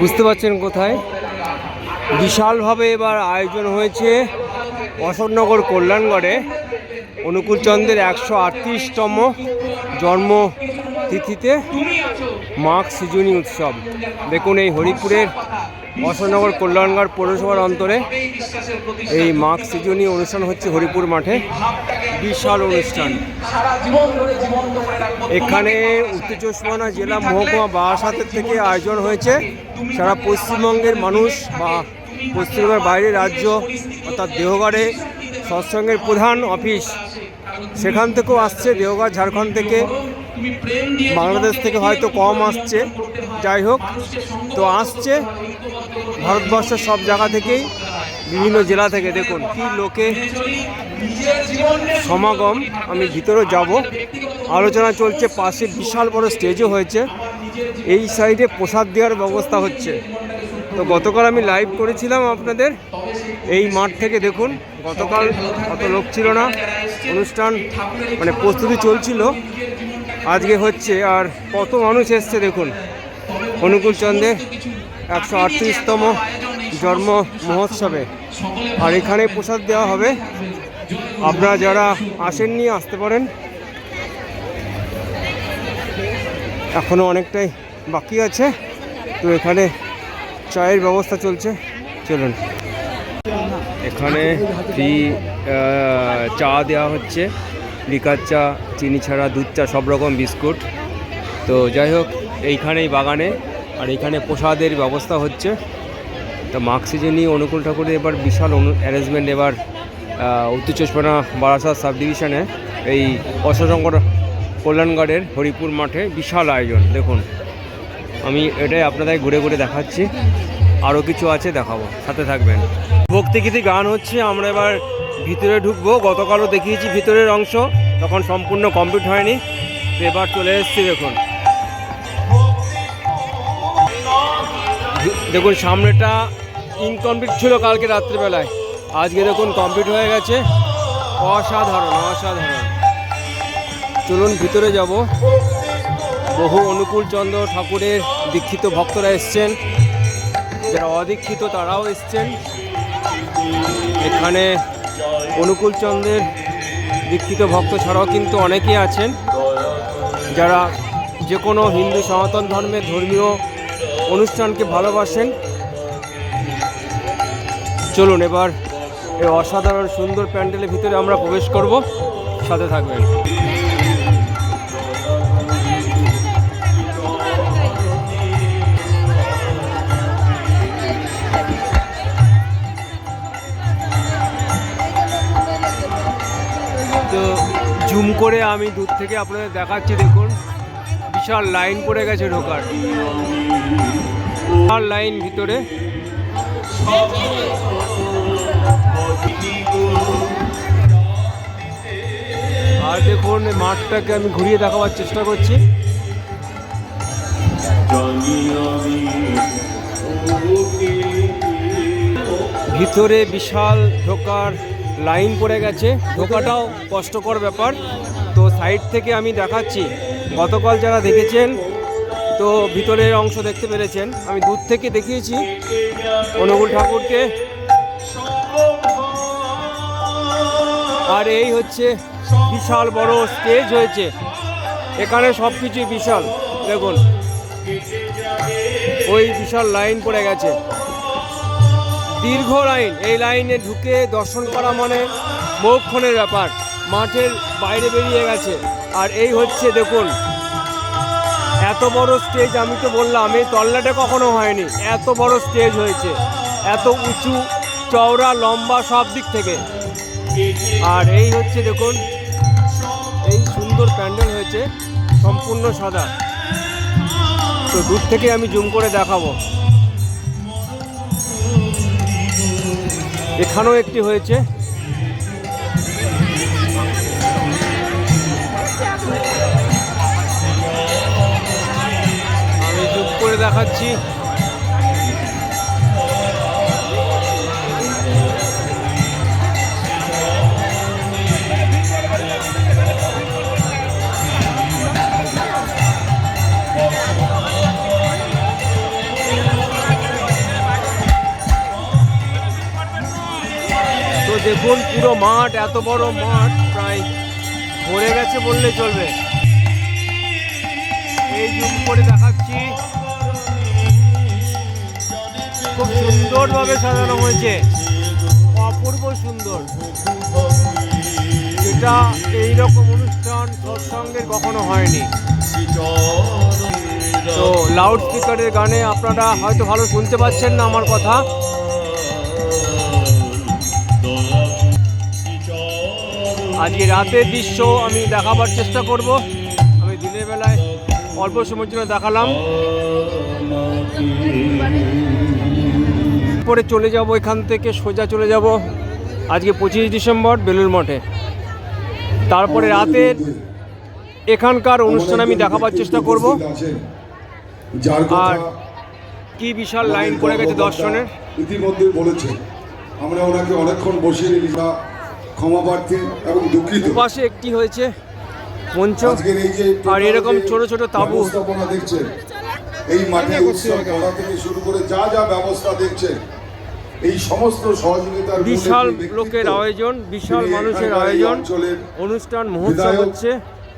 বুঝতে পারছেন কোথায়? বিশালভাবে এবার আয়োজন হয়েছে অশোকনগর কল্যাণগড়ে। অনুকূলচন্দ্রের একশো আটত্রিশতম জন্ম তিথিতে মাঘ সৃজনী উৎসব। দেখুন এই হরিপুরের অশোকনগর কল্যাণগড় পৌরসভার অন্তরে এই মাঘ সৃজনী অনুষ্ঠান হচ্ছে হরিপুর মাঠে। বিশাল অনুষ্ঠান। এখানে উত্তর চব্বিশ জেলা মহকুমা বারাসাতের থেকে আয়োজন হয়েছে। সারা পশ্চিমবঙ্গের মানুষ বা পশ্চিমবঙ্গের বাইরে রাজ্য অর্থাৎ দেওঘরে সৎসঙ্গের প্রধান অফিস। সেখান থেকেও আসছে দেওঘর, ঝাড়খণ্ড থেকে। বাংলাদেশ থেকে হয়তো কম আসছে। যাই হোক তো আসছে ভারতবর্ষের সব জায়গা থেকেই বিভিন্ন জেলা থেকে। দেখুন কি লোকে সমাগম আমি ভিতরে যাব। আলোচনা চলছে পাশে বিশাল বড় স্টেজও হয়েছে। এই সাইডে প্রসাদ দেওয়ার ব্যবস্থা হচ্ছে। তো গতকাল আমি লাইভ করেছিলাম আপনাদের। এই মাঠ থেকে দেখুন গতকাল অত লোক ছিল না। অনুষ্ঠান মানে প্রস্তুতি চলছিল। আজকে হচ্ছে আর কত মানুষ এসছে দেখুন। অনুকূল চন্দ্রের একশো আটত্রিশতম জন্ম মহোৎসবে। আর এখানে প্রসাদ দেওয়া হবে। আপনারা যারা আসেননি, আসতে পারেন। এখনও অনেকটাই বাকি আছে। তো এখানে চায়ের ব্যবস্থা চলছে। চলুন। এখানে ফ্রি চা দেওয়া হচ্ছে। লিকার চা, চিনি ছাড়া দুধ চা, সব রকম বিস্কুট। তো যাই হোক, এইখানেই বাগানে, আর এখানে প্রসাদের ব্যবস্থা হচ্ছে। তো মাঘ সিজনই অনুকূল ঠাকুরের এবার বিশাল অনু অ্যারেঞ্জমেন্ট এবার উত্তর চব্বিশ বারাসাত সাব ডিভিশনে এই অশোকনগর কল্যাণগড়ের হরিপুর মাঠে বিশাল আয়োজন। দেখুন, আমি এটাই আপনাদের ঘুরে ঘুরে দেখাচ্ছি। আরও কিছু আছে দেখাবো। সাথে থাকবেন। ভক্তিগীতি গান হচ্ছে, আমরা এবার ভিতরে ঢুকবো, গতকালও দেখিয়েছি ভিতরের অংশ, তখন সম্পূর্ণ কমপ্লিট হয়নি। এবার চলে এসেছি, দেখুন। দেখুন, সামনেটা ইনকমপ্লিট ছিল কালকে রাত্রিবেলায়। আজকে দেখুন কমপ্লিট হয়ে গেছে। অসাধারণ অসাধারণ। চলুন, ভিতরে যাব। বহু অনুকূল চন্দ্র ঠাকুরের দীক্ষিত ভক্তরা এসছেন। যারা অদীক্ষিত, তারাও এসছেন। এখানে অনুকূল চন্দ্রের দীক্ষিত ভক্ত ছাড়াও কিন্তু অনেকেই আছেন যারা যে কোনো হিন্দু সনাতন ধর্মের ধর্মীয় অনুষ্ঠানকে ভালোবাসেন। চলুন এবার এই অসাধারণ সুন্দর প্যান্ডেলের ভিতরে আমরা প্রবেশ করব। সাথে থাকবেন। জুম করে আমি দূর থেকে আপনাদের দেখাচ্ছি, দেখুন। বিশাল লাইন পড়ে গেছে ঢোকার। বিশাল লাইন ভিতরে। আর দেখুন, মাঠটাকে আমি ঘুরিয়ে দেখাবার চেষ্টা করছি। ভিতরে বিশাল ঢোকার লাইন পড়ে গেছে। ঢোকাটাও কষ্টকর ব্যাপার। তো সাইড থেকে আমি দেখাচ্ছি। গতকাল যারা দেখেছেন, তো ভিতরের অংশ দেখতে পেরেছেন। আমি দূর থেকে দেখিয়েছি অনুকূল ঠাকুরকে। আর এই হচ্ছে বিশাল বড় স্টেজ হয়েছে। এখানে সব কিছুই বিশাল। দেখুন, ওই বিশাল লাইন পড়ে গেছে। দীর্ঘ লাইন, এই লাইনে ঢুকে দর্শন করা মানে মৌক্ষণের ব্যাপার। মাঠের বাইরে বেরিয়ে গেছে। আর এই হচ্ছে, দেখুন, এত বড় স্টেজ আমি তো বললাম, এই তল্লাটে কখনো হয়নি। এত বড় স্টেজ হয়েছে। এত উঁচু চওড়া, লম্বা সব দিক থেকে। আর এই হচ্ছে, দেখুন, এই সুন্দর প্যান্ডেল হয়েছে, সম্পূর্ণ সাদা। তো দূর থেকে আমি জুম করে দেখাবো। এখানেও একটি হয়েছে। আমি চুপ করে দেখাচ্ছি। দেখুন, পুরো মাঠ, এত বড় মাঠ, প্রায় ভরে গেছে বললে চলবে। এই জুম করে দেখাচ্ছি। খুব সুন্দরভাবে সাজানো হয়েছে। অপূর্ব সুন্দর। যেটা এইরকম অনুষ্ঠান সৎসঙ্গের কখনো হয়নি। তো লাউড স্পিকারের গানে আপনারা হয়তো ভালো শুনতে পাচ্ছেন না আমার কথা। আজকে রাতের দৃশ্য আমি দেখাবার চেষ্টা করব। আমি দিনের বেলায় অল্প সময়ের জন্য দেখালাম। পরে চলে যাব এখান থেকে সোজা চলে যাব। আজকে পঁচিশ ডিসেম্বর বেলুর মঠে। তারপরে রাতের এখানকার অনুষ্ঠান আমি দেখাবার চেষ্টা করব। আর কি বিশাল লাইন পড়ে গেছে দর্শনের। ইতিমধ্যে বলেছে। আমরা ওনাকে অনেকক্ষণ বসিয়ে বা ক্ষমা প্রার্থী এবং দুঃখিত। পাশে একটি হয়েছে মঞ্চ আর এরকম ছোট ছোট তাঁবু। দেখছেন এই মাঠে উৎসব করা থেকে শুরু করে যা যা ব্যবস্থা দেখছেন এই সমস্ত সহযোগিতার বিশাল লোকের আয়োজন বিশাল মানুষের আয়োজন অনুষ্ঠান মহোৎসব হচ্ছে।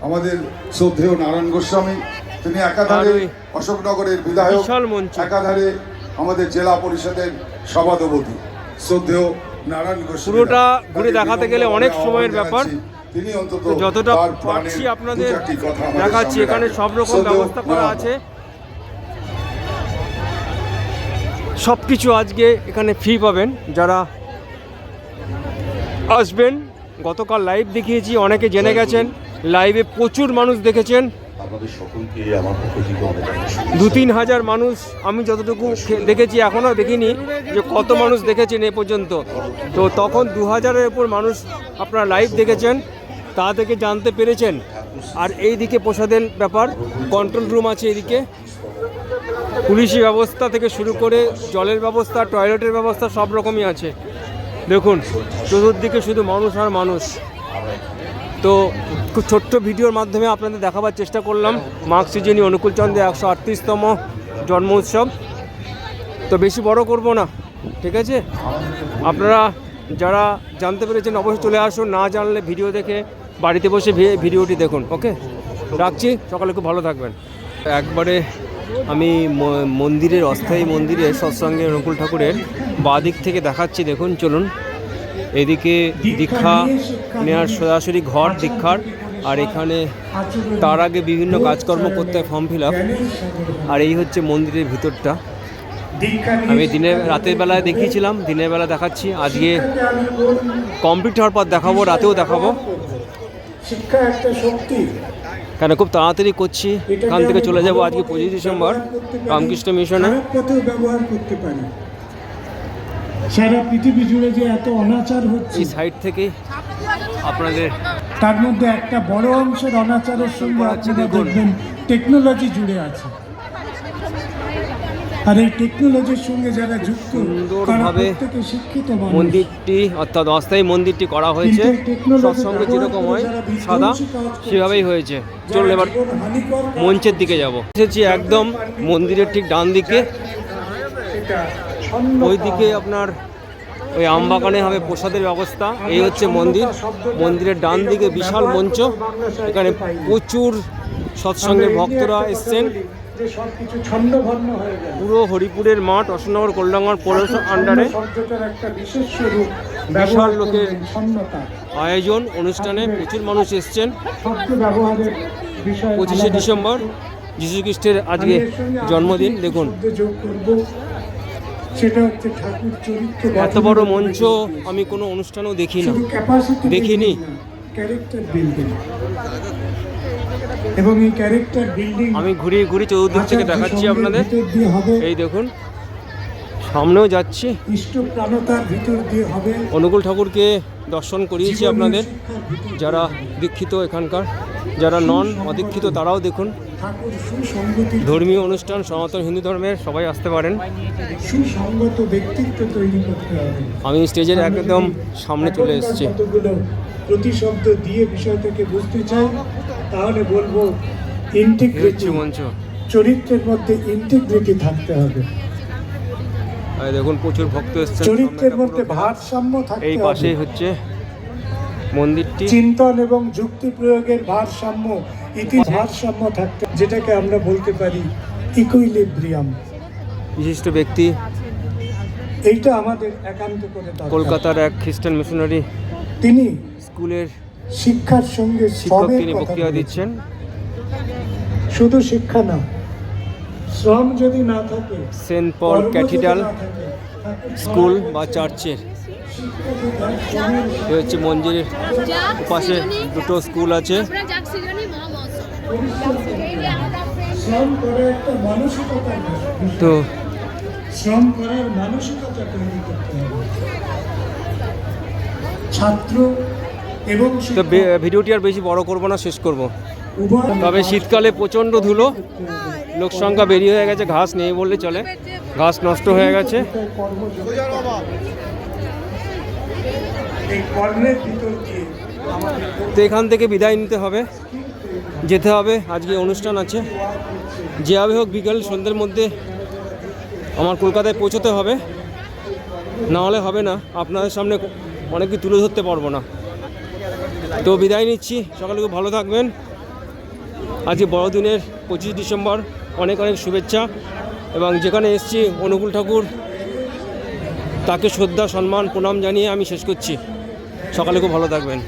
আমাদের শ্রদ্ধেয় নারায়ণ গোস্বামী তিনি একাধারে অশোকনগরের বিধায়ক বিশাল মঞ্চ। একাধারে আমাদের জেলা পরিষদের সভাপতি শ্রদ্ধেয় পুরোটা ঘুরে দেখাতে গেলে অনেক সময়ের ব্যাপার। যতটা পারছি আপনাদের দেখাচ্ছি এখানে সব রকম ব্যবস্থা করা আছে। সব কিছু আজকে এখানে ফ্রি পাবেন। যারা আসবেন গতকাল লাইভ দেখিয়েছি অনেকে জেনে গেছেন। লাইভে প্রচুর মানুষ দেখেছেন। আপনাদের সকলকে আমার পক্ষ থেকে দু তিন হাজার মানুষ আমি যতটুকু দেখেছি, এখনও দেখিনি যে কত মানুষ দেখেছেন এ পর্যন্ত। তো তখন দু হাজারের উপর মানুষ আপনারা লাইভ দেখেছেন, তা থেকে জানতে পেরেছেন। আর এই দিকে প্রসাদের ব্যাপার কন্ট্রোল রুম আছে এদিকে পুলিশি ব্যবস্থা থেকে শুরু করে জলের ব্যবস্থা টয়লেটের ব্যবস্থা সব রকমই আছে। দেখুন, চতুর্দিকে শুধু মানুষ আর মানুষ। তো খুব ছোট্ট ভিডিওর মাধ্যমে আপনাদের দেখাবার চেষ্টা করলাম। মার্ক সিজনী অনুকূলচন্দ্রের একশো আটত্রিশতম জন্ম উৎসব। তো বেশি বড় করব না, ঠিক আছে? আপনারা যারা জানতে পেরেছেন অবশ্যই চলে আসুন, না জানলে ভিডিও দেখে বাড়িতে বসে ভিডিওটি দেখুন, ওকে? রাখছি, সকালে খুব ভালো থাকবেন। একবারে আমি মন্দিরের অস্থায়ী মন্দিরে সৎসঙ্গে অনুকূল ঠাকুরের বাঁ দিক থেকে দেখাচ্ছি, দেখুন, চলুন। এদিকে দীক্ষা নেওয়ার সরাসরি ঘর দীক্ষার, আর এখানে তার আগে বিভিন্ন কাজকর্ম করতে হয় ফর্ম ফিল আপ আর এই হচ্ছে মন্দিরের ভিতরটা। আমি দিনের, রাতের বেলায় দেখিয়েছিলাম, দিনের বেলা দেখাচ্ছি। আজকে কমপ্লিট হওয়ার পর দেখাবো, রাতেও দেখাবো। শিক্ষা একটা শক্তি কেন, খুব তাড়াতাড়ি করছি, এখান থেকে চলে যাব আজকে পঁচিশ ডিসেম্বর, রামকৃষ্ণ মিশনে। ব্যবহার করতে পারি সারা পৃথিবী জুড়ে যে এত অনাচার হচ্ছে এই সাইড থেকে আপনাদের তার মধ্যে একটা বড় অংশের অনাচারের সঙ্গে আপনারা। দেখবেন টেকনোলজি জুড়ে আছে। আর এই টেকনোলজির সঙ্গে যারা যুক্ত সুন্দরভাবে শিক্ষিত মন্দিরটি অর্থাৎ অস্থায়ী মন্দিরটি করা হয়েছে। সৎসঙ্গে যেরকম হয় সাদা সেভাবেই হয়েছে। চলুন এবার মঞ্চের দিকে যাব। এসেছি একদম মন্দিরের ঠিক ডান দিকে। এটা ছন্ন ওই দিকে আপনার ওই আমবাগানে হবে প্রসাদের ব্যবস্থা। এই হচ্ছে মন্দির। মন্দিরের ডান দিকে বিশাল মঞ্চ। এখানে প্রচুর সৎসঙ্গের ভক্তরা এসছেন। পুরো হরিপুরের মাঠ অশোকনগর কল্যাণগর পৌরসভা আন্ডারে বিশাল লোকের আয়োজন অনুষ্ঠানে প্রচুর মানুষ এসছেন। পঁচিশে ডিসেম্বর যীশু খ্রিস্টের আজকে জন্মদিন। দেখুন। সেটা হচ্ছে ঠাকুর চরিত্র এত বড় মঞ্চ আমি কোনো অনুষ্ঠানেও দেখি না। দেখিনি। ক্যারেক্টার বিল্ডিং এবং এই ক্যারেক্টার বিল্ডিং আমি ঘুরিয়ে ঘুরি চতুর্দিক থেকে দেখাচ্ছি আপনাদের। এই দেখুন সামনেও যাচ্ছি। ইষ্ট প্রাণতার ভিতর দিয়ে হবে। অনুকূল ঠাকুরকে দর্শন করিয়েছি আপনাদের যারা দীক্ষিত এখানকার। যারা নন অদীক্ষিত তারাও দেখুন। ধর্মীয় অনুষ্ঠান সনাতন হিন্দু ধর্মের সবাই আসতে পারেন। সুসংগত ব্যক্তিত্ব তৈরি করতে হবে আমি স্টেজের একদম সামনে চলে এসেছি। প্রতিশব্দ দিয়ে বিষয়টাকে বুঝতে চাই তাহলে বলব ইন্টিগ্রিটি মঞ্চ চরিত্রের মধ্যে ইন্টিগ্রিটি থাকতে হবে দেখুন প্রচুর ভক্ত এসছেন। চরিত্রের মধ্যে ভারসাম্য থাকতে এই। পাশেই হচ্ছে মন্দিরটি। চিন্তন এবং যুক্তি প্রয়োগের ভারসাম্য ইতি ভারসাম্য থাকতে যেটাকে আমরা বলতে পারি ইকুইলিব্রিয়াম বিশিষ্ট ব্যক্তি। এইটা আমাদের একান্ত করে কলকাতার এক খ্রিস্টান মিশনারি। তিনি স্কুলের শিক্ষার সঙ্গে শিক্ষক তিনি বক্তৃতা দিচ্ছেন। শুধু শিক্ষা না শ্রম যদি না থাকে সেন্ট পল ক্যাথিড্রাল স্কুল বা চার্চের। এ হচ্ছে মন্দিরের পাশে দুটো স্কুল আছে। তো শ্রম করার মানসিকতা তৈরি করতে হবে। ছাত্র এবং তো ভিডিওটি আর বেশি বড় করব না শেষ করব। তবে শীতকালে প্রচণ্ড ধুলো লোক সংখ্যা বেরিয়ে হয়ে গেছে ঘাস নেই বললে চলে ঘাস নষ্ট হয়ে গেছে। তো এখান থেকে বিদায় নিতে হবে। যেতে হবে। আজকে অনুষ্ঠান আছে। যেভাবে হোক বিকাল সন্ধ্যের মধ্যে আমার কলকাতায় পৌঁছতে হবে। না হলে হবে না। আপনাদের সামনে অনেক কিছু তুলে ধরতে পারব না। তো বিদায় নিচ্ছি। সকালে খুব ভালো থাকবেন। আজকে বড়দিনের পঁচিশ ডিসেম্বর। অনেক অনেক শুভেচ্ছা। এবং যেখানে এসছি, অনুকূল ঠাকুর, তাকে শ্রদ্ধা, সম্মান, প্রণাম জানিয়ে আমি শেষ করছি। সকালে খুব ভালো থাকবেন।